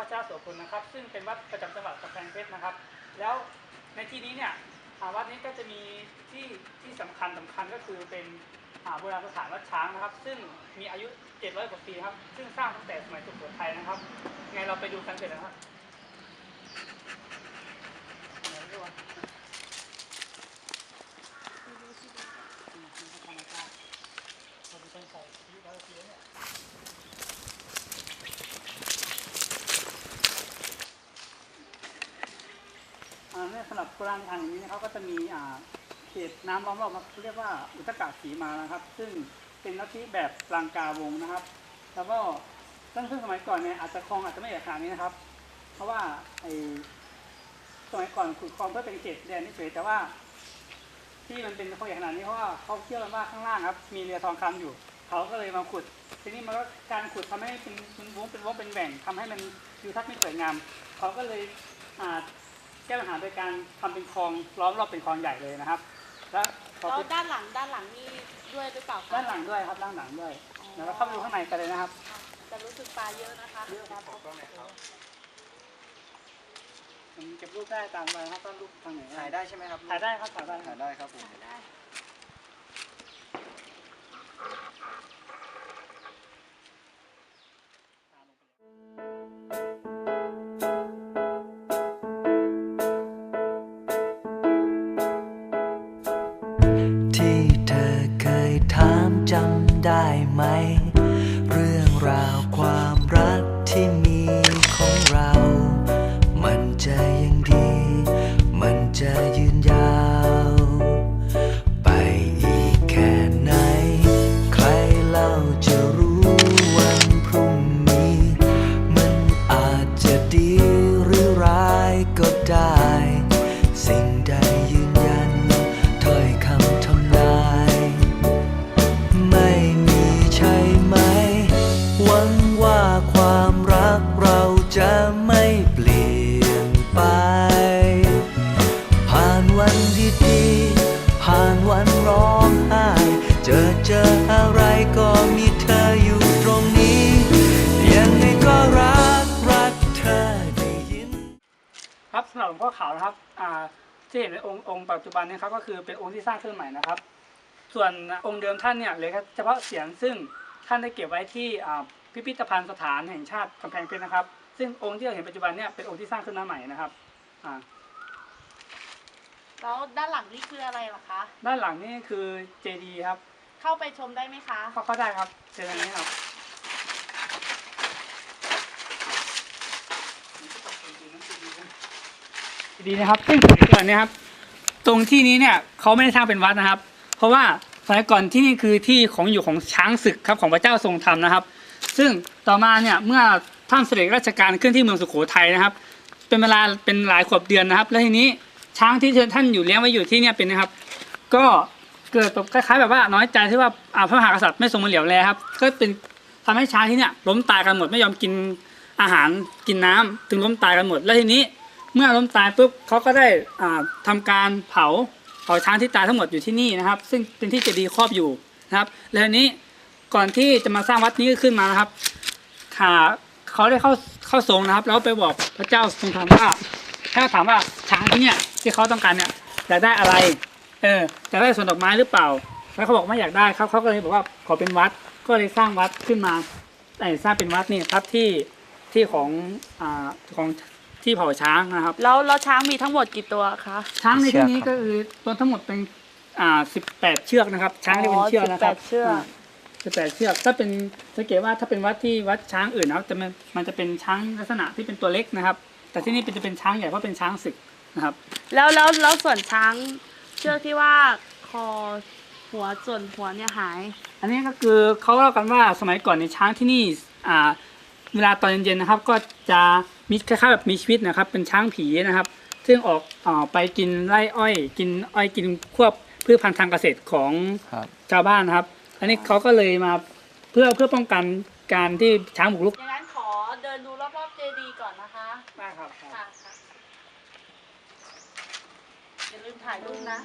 วัดเจ้าโสพลนะครับ ซึ่งเป็นวัดประจำจังหวัดกำแพงเพชรนะครับ แล้วในที่นี้เนี่ยอ่าวัดนี้ก็จะมีที่ที่สำคัญสำคัญก็คือเป็นโบราณสถานวัดช้างนะครับ ซึ่งมีอายุ 700 กว่าปีครับ ซึ่งสร้างตั้งแต่สมัยสุโขทัยนะครับ ไงเราไปดูกันเสร็จแล้วครับเดี๋ยวดูว่าอืมธรรมชาติเราเป็นคนใส่อายุร้อยกว่าปีแล้วเนี่ย อ่าเนี่ยสำหรับโบราณทางอย่างนี้นะครับ ก็จะมีอ่าเขตน้ำล้อมรอบเรียกว่าอุตกาสีมานะครับ ซึ่งเป็นลัทธิแบบลังกาวงนะครับ แล้วก็ตั้งแต่สมัยก่อนเนี่ยอาจจะคลองอาจจะไม่ใหญ่ขนาดนี้นะครับ เพราะว่าไอสมัยก่อนขุดคลองเพื่อเป็นเขตแดนที่เฉยแต่ว่า ที่มันเป็นคลองใหญ่ขนาดนี้เพราะว่าเขาเชื่อกันว่าข้างล่างครับ มีเรือทองคำอยู่ เขาก็เลยมาขุด ทีนี้มันก็การขุดทำให้เป็นวงเป็นวงเป็นแหว่งทำให้มันทิวทัศน์ไม่สวยงาม เขาก็เลยอ่า แก้ปัญหาโดยการทำเป็นคลองล้อมรอบเป็นคลองใหญ่เลยนะครับ แล้วพอแล้วไปด้านหลังด้านหลังนี่ด้วยหรือเปล่าคะด้านหลังด้วยครับด้านหลังด้วยเดี๋ยวเราเข้าไปดูข้างในกันเลยนะครับ ค่ะจะรู้สึกปลาเยอะนะคะเยอะครับผมเก็บรูปได้ตามไปนะครับว่ารูปทางไหนถ่ายได้ใช่ไหมครับถ่ายได้ครับถ่ายได้ครัถ่าบยได้ครับผมถ่ายได้ ที่มี ก็มีเธออยู่ตรงนี้ ยังไงก็รักรักเธอได้ยิน ครับสำหรับหลวงพ่อขาวนะครับอ่าที่เห็นในองค์องค์ปัจจุบันเนี้ครับก็คือเป็นองค์ที่สร้างขึ้นใหม่นะครับ ส่วนองค์เดิมท่านเนี่ยเหลือแค่เฉพาะเสียงซึ่งท่านได้เก็บไว้ที่อ่าพิพิธภัณฑ์สถานแห่งชาติกำแพงเพชรนะครับ ซึ่งองค์ที่เราเห็นปัจจุบันเนี่ยเป็นองค์ที่สร้างขึ้นมาใหม่นะครับอ่าแล้วด้านหลังนี่คืออะไรล่ะคะ ด้านหลังนี่คือเจดีครับ เข้าไปชมได้ไหมคะเข้าเข้าได้ครับเจดีนี้ครับดีนะครับซึ่งสมัยก่อนเนี่ยครับ ตรงที่นี้เนี่ยเขาไม่ได้สร้างเป็นวัดนะครับ เพราะว่าสมัยก่อนที่นี่คือที่ของอยู่ของช้างศึกครับของพระเจ้าทรงธรรมนะครับ ซึ่งต่อมาเนี่ยเมื่อท่านเสด็จราชการขึ้นที่เมืองสุโขทัยนะครับ เป็นเวลาเป็นหลายขวบเดือนนะครับ แล้วทีนี้ช้างที่ท่านอยู่เลี้ยงไว้อยู่ที่เนี่ยเป็นนะครับ ก็ เกิดแบบคล้ายๆแบบว่าน้อยใจที่ว่าอ่าพระมหากษัตริย์ไม่ทรงมาเหลียวแลครับ ก็เป็นทำให้ช้างที่เนี่ยล้มตายกันหมดไม่ยอมกินอาหารกินน้ำถึงล้มตายกันหมด แล้วทีนี้เมื่อล้มตายปุ๊บเขาก็ได้อ่าทำการเผาเผาช้างที่ตายทั้งหมดอยู่ที่นี่นะครับ ซึ่งเป็นที่เจดีย์ครอบอยู่นะครับ แล้วทีนี้ก่อนที่จะมาสร้างวัดนี้ขึ้นมานะครับขาเขาได้เข้าเข้าทรงนะครับ แล้วไปบอกพระเจ้าทรงธรรมว่าให้เขาถามว่าช้างที่เนี่ยที่เขาต้องการเนี่ยอยากได้อะไร เอออยากได้สวนดอกไม้หรือเปล่า แล้วเขาบอกไม่อยากได้ครับเขาก็เลยบอกว่าขอเป็นวัดก็เลยสร้างวัดขึ้นมาไอ้สร้างเป็นวัดนี่ครับที่ที่ของอ่าของที่เผาช้างนะครับ แล้วแล้วช้างมีทั้งหมดกี่ตัวคะ ช้างในที่นี้เชือกครับก็คือตัวทั้งหมดเป็นอ่าสิบแปดเชือกนะครับ ช้างที่เป็นเชือกนะครับ18เชือก สิบแปดเชือกถ้าเป็นสังเกตว่าถ้าเป็นวัดที่วัดช้างอื่นนะครับจะมันมันจะเป็นช้างลักษณะที่เป็นตัวเล็กนะครับ แต่ที่นี่เป็นจะเป็นช้างใหญ่เพราะเป็นช้างศึกนะครับ แล้วแล้วแล้วส่วนช้าง เชือกที่ว่าคอหัวส่วนหัวเนี่ยหาย อันนี้ก็คือเขาเล่ากันว่าสมัยก่อนในยช้างที่นี่อ่าเวลาตอนเย็นๆนะครับ ก็จะมีคล้ายๆแบบมีชีวิตนะครับ เป็นช้างผีนะครับ ซึ่งออกอ่าไปกินไร่อ้อย กินอ้อยกินควบพืชพันธุ์ทางเกษตรของครับ ชาวบ้านนะครับ อันนี้เขาก็เลยมาเพื่อเพื่อป้องกันการที่ช้างบุกรุกอย่างนั้นขอเดินดูรอบๆเจดีย์ก่อนนะคะ ได้ครับ ค่ะค่ะอย่าลืม ถ่ายรูปนะ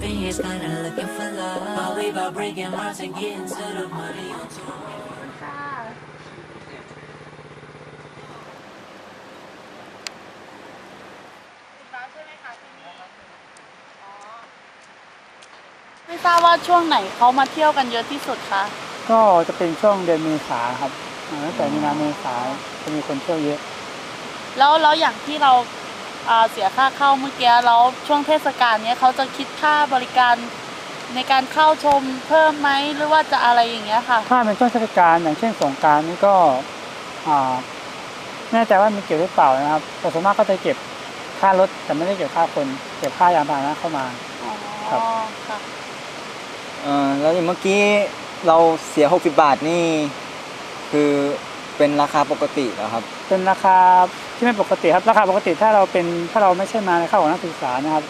that's off up in here, kinda looking for love. All we about breaking hearts and getting to the money on tour. ค่ะคุณน้าใช่ไหมคะที่นี่อ๋อไม่ทราบว่าช่วงไหนเขามาเที่ยวกันเยอะที่สุดคะ ก็จะเป็นช่วงเดือนเมษาครับอ่าตั้งแต่มีนาเมษาจะมีคนเที่ยวเยอะ แล้วแล้วอย่างที่เราอ่า เสียค่าเข้าเมื่อกี้แล้วช่วงเทศกาลเนี้ยเขาจะคิดค่าบริการในการเข้าชมเพิ่มไหมหรือว่าจะอะไรอย่างเงี้ยค่ะ ถ้าเป็นช่วงเทศกาลอย่างเช่นสงกรารนี่ก็อ่าแน่ใจว่ามีเก็บหรือเปล่านะครับแต่ส่วนมากก็จะเก็บค่ารถแต่ไม่ได้เก็บค่าคน เก็บค่ายานพาหนะเข้ามา อ๋อครับ ค่ะ เออแล้วอย่างเมื่อกี้เราเสีย 60 บาทนี่ คือ เป็นราคาปกติเหรอครับ เป็นราคาที่ไม่ปกติครับ ราคาปกติถ้าเราเป็นถ้าเราไม่ใช่มาในค่าของนักศึกษานะครับ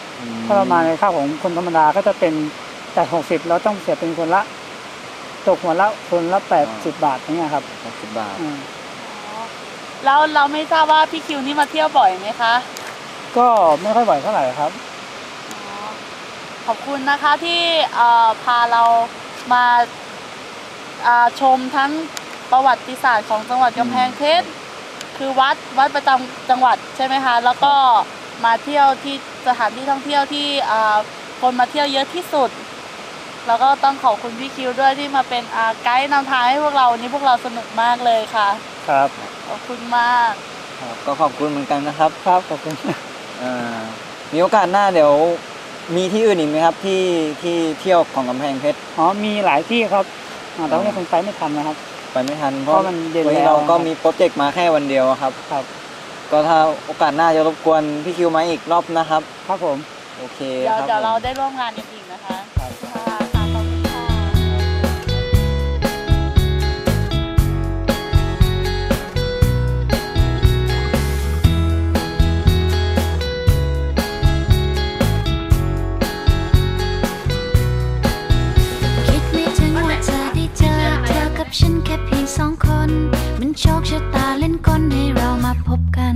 ถ้าเรามาในค่าของคนธรรมดาก็จะเป็นจาก60เราต้องเสียเป็นคนละ ตกหัวละคนละ80บาทอย่างเงี้ยครับ60บาท อืมอ๋อแล้วเราไม่ทราบว่าพี่คิวนี่มาเที่ยวบ่อยไหมคะ ก็ไม่ค่อยบ่อยเท่าไหร่ครับอ๋อขอบคุณนะคะที่เอ่อพาเรามาอ่าชมทั้ง ประวัติศาสตร์ของจังหวัดกำแพงเพชรคือวัดวัดประจำจังหวัดใช่ไหมคะแล้วก็มาเที่ยวที่สถานที่ท่องเที่ยวที่อ่าคนมาเที่ยวเยอะที่สุด แล้วก็ต้องขอบคุณพี่คิวด้วยที่มาเป็นอ่าไกด์นำทางให้พวกเราวันนี้พวกเราสนุกมากเลยค่ะครับขอบคุณมาก ครับก็ขอบคุณเหมือนกันนะครับ ครับขอบคุณเอ่อมีโอกาสหน้าเดี๋ยวมีที่อื่นอีกไหมครับที่ที่เที่ยวของกำแพงเพชร อ๋อมีหลายที่ครับอ่าแต่ว่ายังคงไปไม่ทันนะครับ ไปไม่ทัน เพเพราะราะมันเย็นวันนี้แล้ว เราก็มีโปรเจกต์มาแค่วันเดียวครับ ครับก็ถ้าโอกาสหน้าจะรบกวนพี่คิวมาอีกรอบนะครับ ครับผม โอเคเดี๋ยวครับเดี๋ยวผมเราได้ร่วมงานกันอีกนะคะ ครับ ฉันแค่เพียงสองคน มันโชคชะตาเล่นกลให้เรามาพบกัน